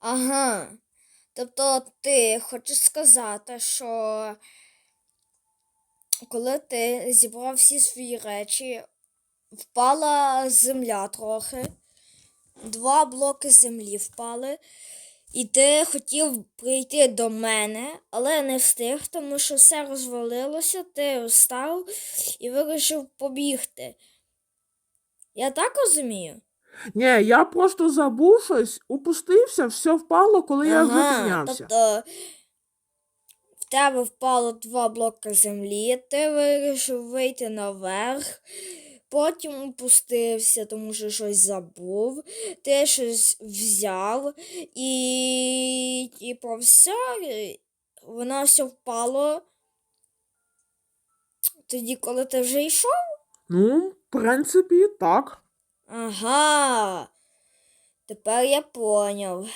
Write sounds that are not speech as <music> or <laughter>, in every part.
Ага. Тобто ти хочеш сказати, що коли ти зібрав всі свої речі, впала земля трохи, два блоки землі впали, і ти хотів прийти до мене, але не встиг, тому що все розвалилося, ти встав і вирішив побігти. Я так розумію? Ні, я просто забув щось, упустився, все впало, коли я Ага, піднявся. Тобто в тебе впало два блоки землі, ти вирішив вийти наверх, потім опустився, тому що щось забув, ти щось взяв і типу все, воно все впало. Тоді, коли ти вже йшов? Ну, в принципі, так. Ага. Тепер я поняв.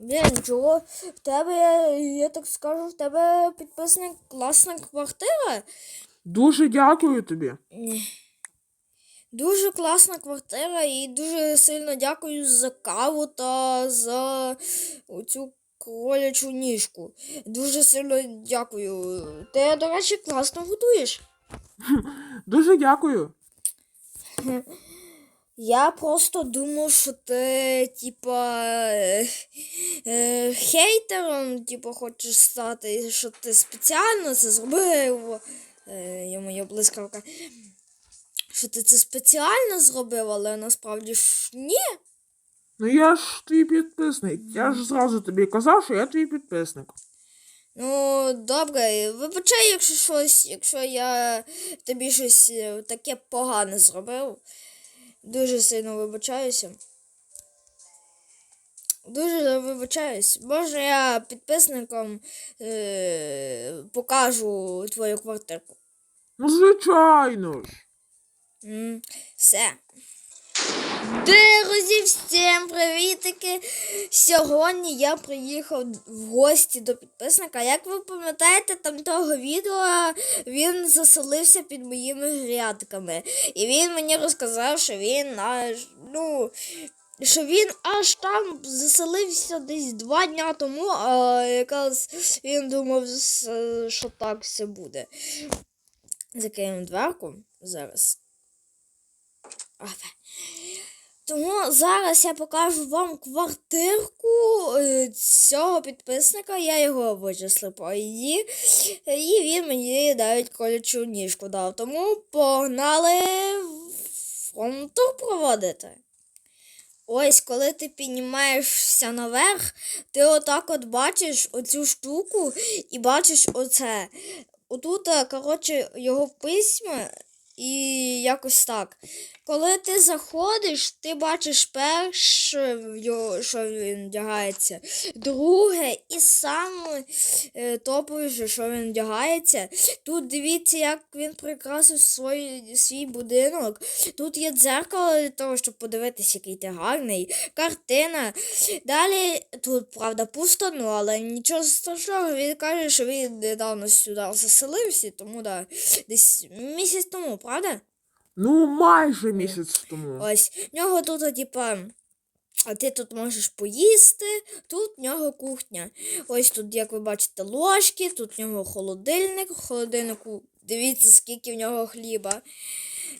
Блін, чого в тебе, я так скажу, в тебе підписана класна квартира. Дуже дякую тобі. Дуже класна квартира і дуже сильно дякую за каву та за оцю кролячу ніжку. Дуже сильно дякую. Ти, до речі, класно готуєш. <laughs> Дуже дякую. <laughs> Я просто думав, що ти, типа, е, е, хейтером, типа, хочеш стати, що ти спеціально це зробив. Е, я моя блискавка. Що ти це спеціально зробив, але насправді ж ні. Ну я ж твій підписник. Я ж зразу тобі казав, що я твій підписник. Ну, добре, вибачай, якщо щось, якщо я тобі щось е, таке погане зробив. Дуже сильно вибачаюся. Дуже вибачаюсь. Може я підписникам е- покажу твою квартирку. Ну, звичайно ж. Все. Друзі, всім привітики! Сьогодні я приїхав в гості до підписника. Як ви пам'ятаєте, там того відео він заселився під моїми грядками. І він мені розказав, що він аж, ну, що він аж там заселився десь два дня тому, а якраз він думав, що так все буде. Закриємо дверку зараз. Опа. Тому зараз я покажу вам квартирку е, цього підписника. Я його вичислив по ID, і він мені навіть колючу ніжку дав. Тому погнали фронтур проводити. Ось, коли ти піднімаєшся наверх, ти отак от бачиш оцю штуку і бачиш оце. Отут, е, коротше, його письма і якось так. Коли ти заходиш, ти бачиш перше, що він вдягається, друге і саме е, топовіше, що він вдягається. Тут дивіться, як він прикрасив свій, свій будинок. Тут є дзеркало для того, щоб подивитися, який ти гарний, картина. Далі тут, правда, пусто, ну але нічого страшного. Він каже, що він недавно сюди заселився, тому да, десь місяць тому, правда? Ну, майже місяць тому. Ось в нього тут, типа. А ти тут можеш поїсти, тут в нього кухня. Ось тут, як ви бачите, ложки, тут в нього холодильник. В холодильнику дивіться, скільки в нього хліба.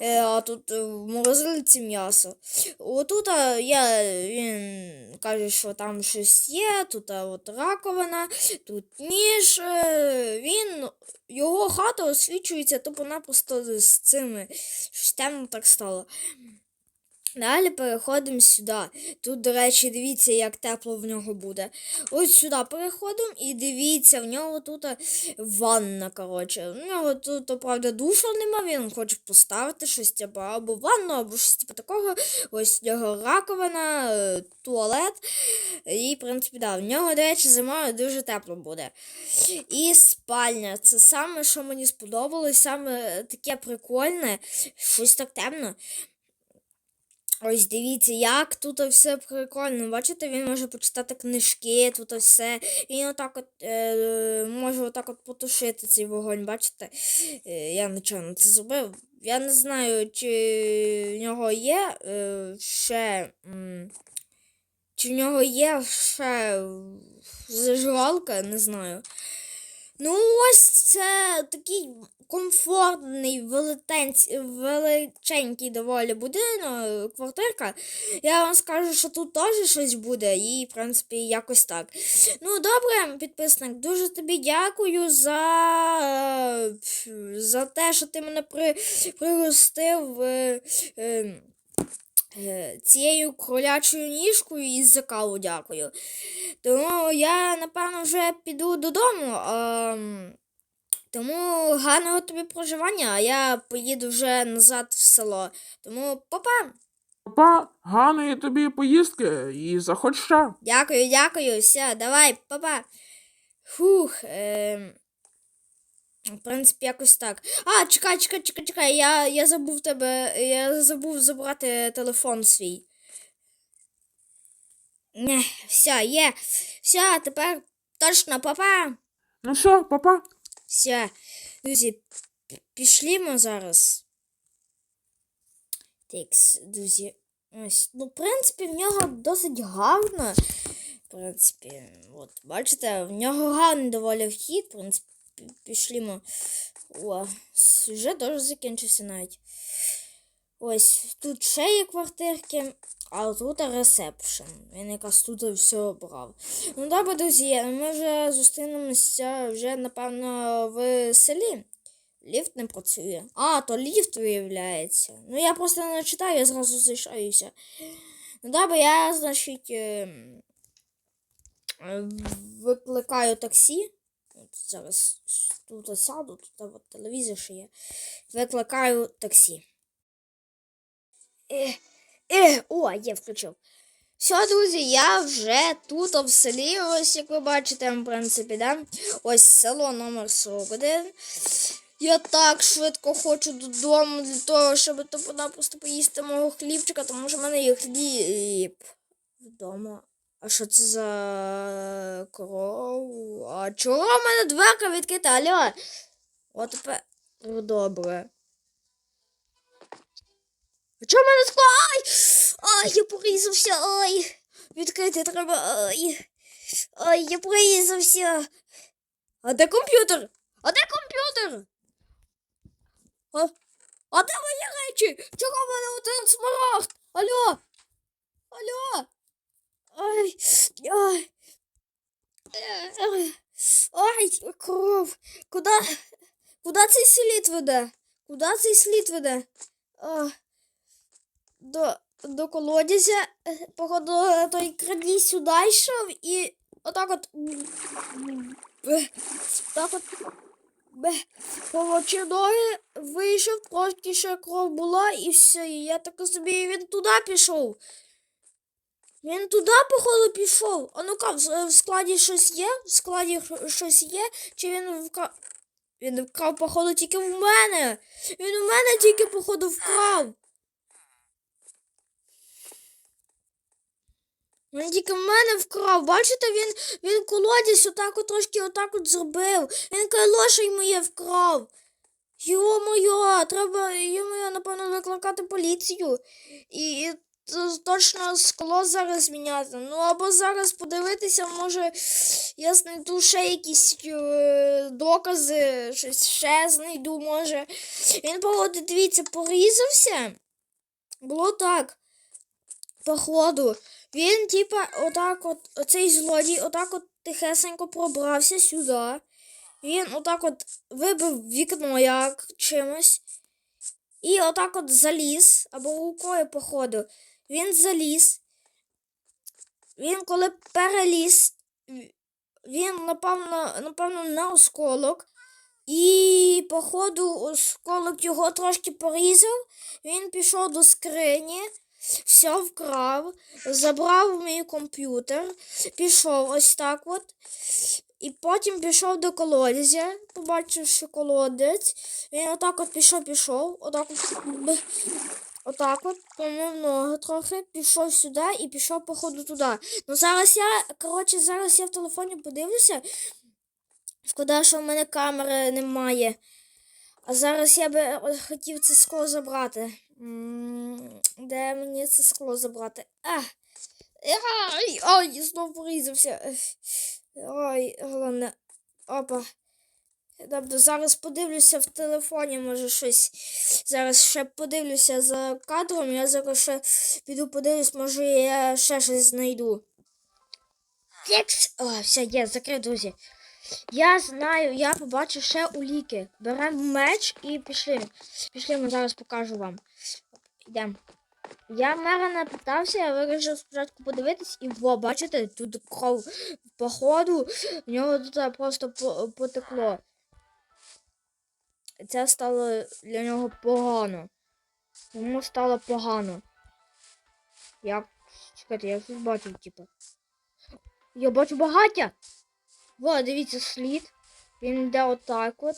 Е, а тут е, в морозильці м'ясо. Отут я, він каже, що там щось є, тут от раковина, тут ніж. Е, він, його хата освічується тупо-напросто з цими. Щось темно так стало. Далі переходимо сюди. Тут, до речі, дивіться, як тепло в нього буде. Ось сюди переходимо і дивіться, в нього тут е, ванна, коротше. В нього тут, правда, душу нема, він хоче поставити щось типу, або ванну, або щось типу такого. Ось в нього раковина, е, туалет. І, в принципі, да, в нього, до речі, зимою дуже тепло буде. І спальня. Це саме, що мені сподобалось, саме таке прикольне, щось так темно. Ось дивіться, як тут все прикольно. Бачите, він може почитати книжки, тут все. Він отак от е, може отак от потушити цей вогонь, бачите? Е, я нічого це зробив. Я не знаю, чи в нього є е, ще. М, чи в нього є ще зажигалка, не знаю. Ну, ось це такий комфортний, величенький доволі будинок, квартирка. Я вам скажу, що тут теж щось буде, і, в принципі, якось так. Ну, добре, підписник, дуже тобі дякую за, е, за те, що ти мене при, пригостив. Е, е, е, Цією кролячою ніжкою і за каву дякую. Тому я, напевно, вже піду додому. тому гарного тобі проживання, а я поїду вже назад в село. Тому па-па! Папа, гарної тобі поїздки і заходь ще. Дякую, дякую. Все, давай, па-па. Фух. Ем... В принципі, якось так. А, чекай, чекай, чекай, чекай. Я, я забув тебе. Я забув забрати телефон свій. Не, все, є. Все, тепер точно, папа. Ну все, папа. Все, друзі, пішлімо зараз. Текс, друзі. Ось, ну, в принципі, в нього досить гарно. В принципі, от, бачите, в нього гарний доволі вхід. В принципі, пі- пішлімо. О, сюжет теж закінчився навіть. Ось, тут ще є квартирки, а тут ресепшн. Він якраз тут все обрав. Ну добре, друзі, ми вже зустрінемося вже, напевно, в селі. Ліфт не працює. А, то ліфт виявляється. Ну я просто не читаю, я зразу зайшаюся. Ну добре, я, значить, ем, викликаю таксі. Зараз тут сяду, тут от телевізор ще є. Викликаю таксі. Е, е, о, є, включив. Все, друзі, я вже тут в селі, ось як ви бачите, в принципі, да? Ось село номер 41. Я так швидко хочу додому для того, щоб то просто поїсти мого хлібчика, тому що в мене є хліб вдома. А що це за коров? А чого в мене дверка відкрита? Алло? От тепер добре. А чого в мене скло? Ай! Ай, я порізався, ай! Відкрити треба. Ай! Ай, я порізався. А де комп'ютер? А де комп'ютер? А, а де мої речі? Чого в мене один смарагд? Алло? Алло? Ай. Ай, Ай, кров. Куда, куда цей слід веде? Куда цей слід веде? А, до, до колодязя. Е, Походу, той крадій сюди йшов і отак от. Так от. Бе, Повочи ноги вийшов, трошки ще кров була і все. І я так собі він туди пішов. Він туди, походу, пішов. А ну-ка, в, складі щось є? В складі щось є? Чи він вкрав? Він вкрав, походу, тільки в мене. Він у мене тільки, походу, вкрав. Він тільки в мене вкрав. Бачите, він, він колодязь отак от трошки отак от зробив. Він кайлошей моє вкрав. Йо-моє, треба, йо-моє, напевно, викликати поліцію. І, і точно скло зараз міняти. Ну або зараз подивитися, може я знайду ще якісь е, докази, щось ще знайду, може. Він, походу, дивіться, порізався. Було так. Походу. Він, типа, отак от, оцей злодій, отак от тихесенько пробрався сюди. Він отак от вибив вікно як чимось. І отак от заліз, або рукою, походу. Він заліз. Він коли переліз, він, напевно, напевно, на осколок. І, походу, осколок його трошки порізав. Він пішов до скрині, все вкрав, забрав мій комп'ютер, пішов ось так от. І потім пішов до колодязя, побачивши колодець. Він отак от пішов, пішов, отак от, отак от, помив ноги трохи, пішов сюди і пішов, походу, туди. Ну зараз я, коротше, зараз я в телефоні подивлюся. Шкода, що в мене камери немає. А зараз я би е, хотів це скло забрати. Де мені це скло забрати? Ай, Ой, знов порізався. Ой, головне. Опа. Добре, зараз подивлюся в телефоні, може щось. Зараз ще подивлюся за кадром. Я зараз ще піду подивлюсь, може я ще щось знайду. О, все, є, закрив, друзі. Я знаю, я побачив ще уліки. Беремо меч і пішли. Пішли, ми зараз покажу вам. Йдемо. Я мера не питався, я вирішив спочатку подивитись, і во, бачите, тут кров походу, в нього тут просто по- потекло. Це стало для нього погано. Йому стало погано. Як. Чекайте, я щось бачив, типу. Я бачу багаття. Во, дивіться, слід. Він йде отак от.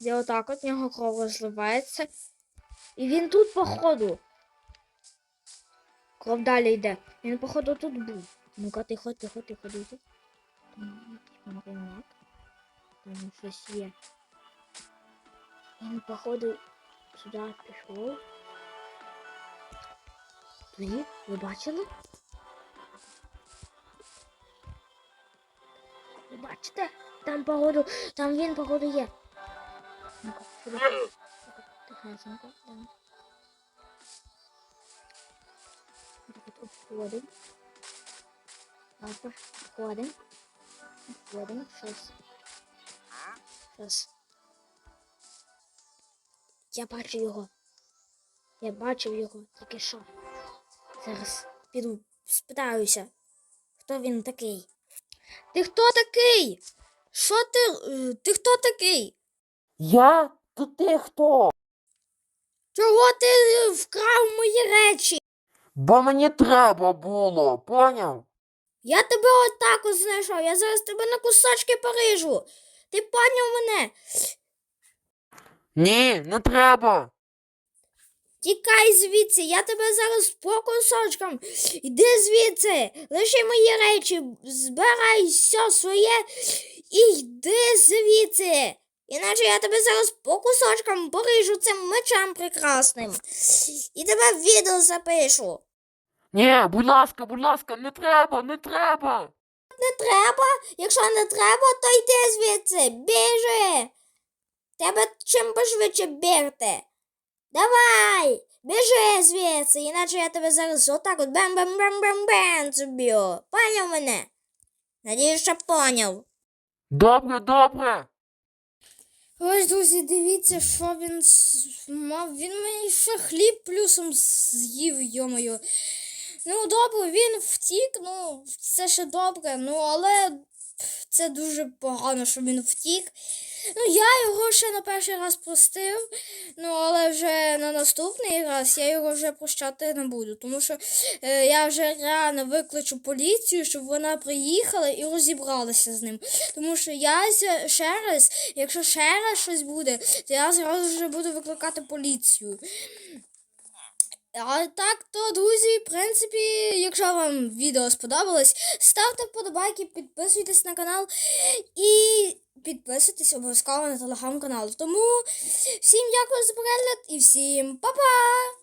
Йде отак от, нього кров розливається. І він тут, походу. Кров далі йде. Він, походу, тут був. Ну-ка, тихо, тихо, тихо, дивіться. Там маринад. Там щось є. Він, походу, сюди пішов. Туди, ви бачили? Ви бачите? Там, походу, там він, походу, є. Ну-ка, сюди. Ну-ка, Тихесенько. там. Так обходимо. Також обходимо. Обходимо. Щось. Щось. Я бачу його. Я бачив його тільки що. Зараз піду спитаюся, хто він такий. Ти хто такий? Що ти? е, Ти хто такий? Я? То ти хто? Чого ти е, вкрав мої речі? Бо мені треба було, поняв? Я тебе отак от знайшов. Я зараз тебе на кусочки порижу. Ти поняв мене? Ні, не треба. Тікай звідси, я тебе зараз по кусочкам. Іди звідси, лиши мої речі, збирай все своє і йди звідси. Іначе я тебе зараз по кусочкам поріжу цим мечем прекрасним. І тебе в відео запишу. Ні, будь ласка, будь ласка, не треба, не треба. Не треба? Якщо не треба, то йди звідси. Біжи. Тебе чим пошвидше бігти. Давай, біжи звідси, іначе я тебе зараз отак от бем-бем-бем-бем-бем зуб'ю. Поняв мене? Надіюсь, що поняв. Добре, добре. Ось, друзі, дивіться, що він мав. Він мені ще хліб плюсом з'їв, йомою. Ну, добре, він втік, ну, це ще добре, ну, але це дуже погано, що він втік. Ну, я його ще на перший раз простив, ну, але вже на наступний раз я його вже прощати не буду, тому що е, я вже реально викличу поліцію, щоб вона приїхала і розібралася з ним. Тому що я ще раз, якщо ще раз щось буде, то я зразу вже буду викликати поліцію. А так то, друзі, в принципі, якщо вам відео сподобалось, ставте вподобайки, підписуйтесь на канал і підписуйтесь обов'язково на телеграм-канал. Тому всім дякую за перегляд і всім па-па!